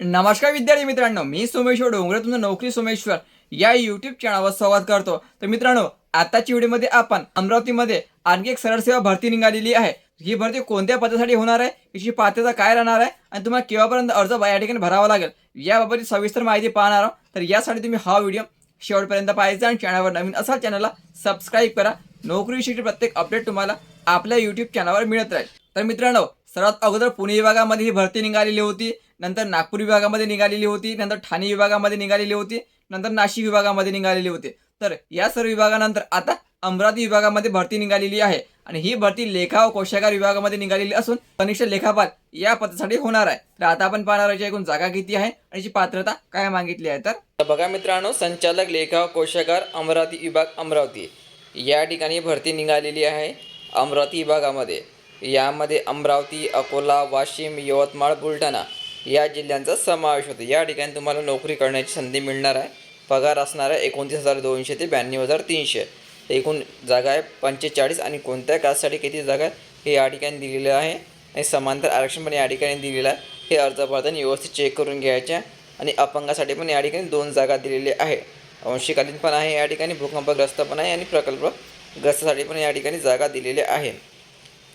नमस्कार विद्यार्थी मित्रांनो मी सोमेश्वर डोंगरे तुमचं नोकरी सोमेश्वर या युट्यूब चॅनलवर संवाद करतो. तर मित्रांनो आताच्या व्हिडिओमध्ये आपण अमरावतीमध्ये आणखी एक सरळ सेवा भरती निघालेली आहे. ही भरती कोणत्या पदासाठी होणार आहे? याची पात्रता काय राहणार आहे? आणि तुम्हाला केव्हापर्यंत अर्ज या ठिकाणी भरावा लागेल? याबाबतची सविस्तर माहिती पाहणार आहोत. तर यासाठी तुम्ही हा व्हिडिओ शेवटपर्यंत पाहायचा आणि चॅनलवर नवीन असाल चॅनलला सबस्क्राईब करा. नोकरीविषयीची प्रत्येक अपडेट तुम्हाला आपल्या युट्यूब चॅनलवर मिळत राहील. तर मित्रांनो सर्वात अगोदर पुणे विभागामध्ये ही भरती निघालेली होती नंतर नागपूर विभागामध्ये निघालेली होती नंतर ठाणे विभागामध्ये निघालेली होती नंतर नाशिक विभागामध्ये निघालेली होती. तर या सर्व विभागानंतर आता अमरावती विभागामध्ये भरती निघालेली आहे आणि ही भरती लेखा व कोशागार विभागामध्ये निघालेली असून कनिष्ठ लेखापाल या पदासाठी होणार आहे. तर आता आपण पाहणार आहे एकूण जागा किती आहे आणि याची पात्रता काय मागितली आहे. तर बघा मित्रांनो संचालक लेखा व कोशागार अमरावती विभाग अमरावती. या ठिकाणी भरती निघालेली आहे अमरावती विभागामध्ये. यामध्ये अमरावती अकोला वाशिम यवतमाळ बुलढाणा या जिल्ह्यांचा समावेश होतो. या ठिकाणी तुम्हाला नोकरी करण्याची संधी मिळणार आहे. पगार असणार आहे एकोणतीस हजार दोनशे ते ब्याण्णव हजार तीनशे. एकूण जागा आहे पंचेचाळीस आणि कोणत्या कास्टसाठी किती जागा आहे हे या ठिकाणी दिलेलं आहे. आणि समांतर आरक्षण पण या ठिकाणी दिलेलं आहे. हे अर्ज भरताना व्यवस्थित चेक करून घ्यायचे आणि अपंगासाठी पण या ठिकाणी दोन जागा दिलेली आहे. अंशिकालीन पण आहे या ठिकाणी भूकंपग्रस्त पण आहे आणि प्रकल्पग्रस्तासाठी पण या ठिकाणी जागा दिलेल्या आहे.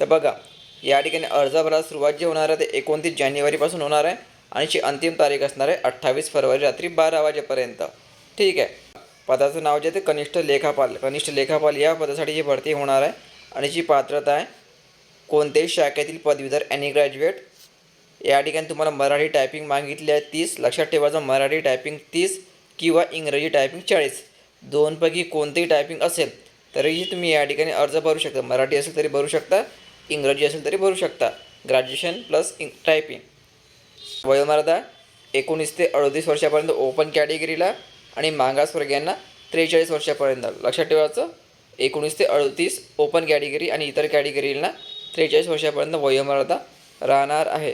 तर बघा या ठिकाणी अर्ज भरायला सुरुवात जी होणार आहे ते एकोणतीस जानेवारीपासून होणार आहे आणि जी अंतिम तारीख असणार आहे अठ्ठावीस फरवरी रात्री बारा वाजेपर्यंत. ठीक आहे? पदाचं नाव जे ते कनिष्ठ लेखापाल कनिष्ठ लेखापाल या पदासाठी ही भरती होणार आहे आणि जी पात्रता आहे कोणत्याही शाखेतील पदवीधर ॲनी ग्रॅज्युएट या ठिकाणी तुम्हाला मराठी टायपिंग मागितली आहे तीस लक्षात ठेवायचं मराठी टायपिंग तीस किंवा इंग्रजी टायपिंग चाळीस. दोनपैकी कोणतेही टायपिंग असेल तरीही तुम्ही या ठिकाणी अर्ज भरू शकता. मराठी असेल तरी भरू शकता. इंग्रजी असेल तरी भरू शकता. ग्रॅज्युएशन प्लस इंग टायपिंग वयोमर्यादा एकोणीस ते अडतीस वर्षापर्यंत ओपन कॅटेगरीला आणि मागासवर्गीयांना त्रेचाळीस वर्षापर्यंत. लक्षात ठेवायचं एकोणीस ते अडतीस ओपन कॅटेगरी आणि इतर कॅटेगरीला त्रेचाळीस वर्षापर्यंत वयोमर्यादा राहणार आहे.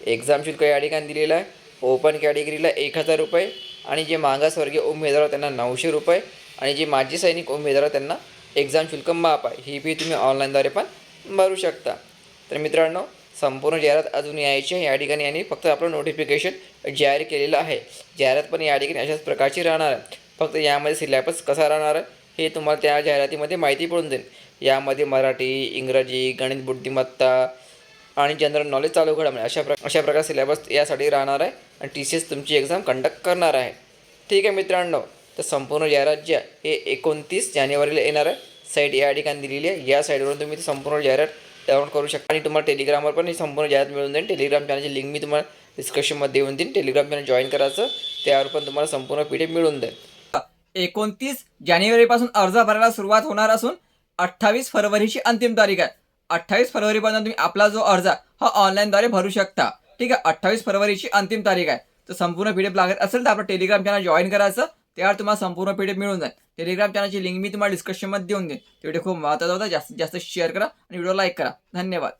एक्झाम शुल्क या ठिकाणी दिलेलं आहे. ओपन कॅटेगरीला एक हजार रुपये आणि जे मागासवर्गीय उमेदवार त्यांना नऊशे रुपये आणि जे माजी सैनिक उमेदवार आहेत त्यांना एक्झाम शुल्क माफ आहे. ही फी तुम्ही ऑनलाईनद्वारे पण भरू शकता. तर मित्रांनो संपूर्ण जाहिरात अजून यायची आहे. या ठिकाणी यांनी फक्त आपलं नोटिफिकेशन जाहीर केलेलं आहे. जाहिरात पण या ठिकाणी अशाच प्रकारची राहणार आहे. फक्त यामध्ये सिलेबस कसा राहणार आहे हे तुम्हाला त्या जाहिरातीमध्ये माहिती पडून देईन. यामध्ये मराठी इंग्रजी गणित बुद्धिमत्ता आणि जनरल नॉलेज चालू घडामोडी अशा प्र अशा प्रकारे सिलेबस यासाठी राहणार आहे आणि टी सी एस तुमची एक्झाम कंडक्ट करणार आहे. ठीक आहे मित्रांनो तर संपूर्ण जाहिरात जे आहे हे एकोणतीस जानेवारीला येणार आहे. साईट या ठिकाणी दिलेली आहे. या साईटवरून तुम्ही संपूर्ण जाहिरात डाउनलोड करू शकता. आणि तुम्हाला टेलिग्रामवर पण ही संपूर्ण जाहिरात मिळून जाईल. टेलिग्राम चॅनलची लिंक मी तुम्हाला डिस्क्रिप्शनमध्ये देऊन देईन. टेलिग्राम चॅनल जॉईन करायचं. त्यावर पण तुम्हाला संपूर्ण पी मिळून जाईल. एकोणतीस जानेवारीपासून अर्ज भरायला सुरुवात होणार असून अठ्ठावीस फरवरीची अंतिम तारीख आहे. अठ्ठावीस फरवरीपर्यंत तुम्ही आपला जो अर्ज आहे, हा ऑनलाईनद्वारे भरू शकता. ठीक आहे? अठ्ठावीस फरवरीची अंतिम तारीख आहे. तर संपूर्ण पी लागत असेल तर आपलं टेलिग्राम चॅनल जॉईन करायचं. त्यावर तुम्हाला संपूर्ण पी मिळून जाईल. टेलिग्राम चॅनलची लिंक मी तुम्हाला डिस्क्रिप्शनमध्ये देऊन देईन. तेवढे व्हिडिओ खूप महत्त्वाचा होता. जास्तीत जास्त शेअर करा आणि व्हिडिओ लाईक करा. धन्यवाद.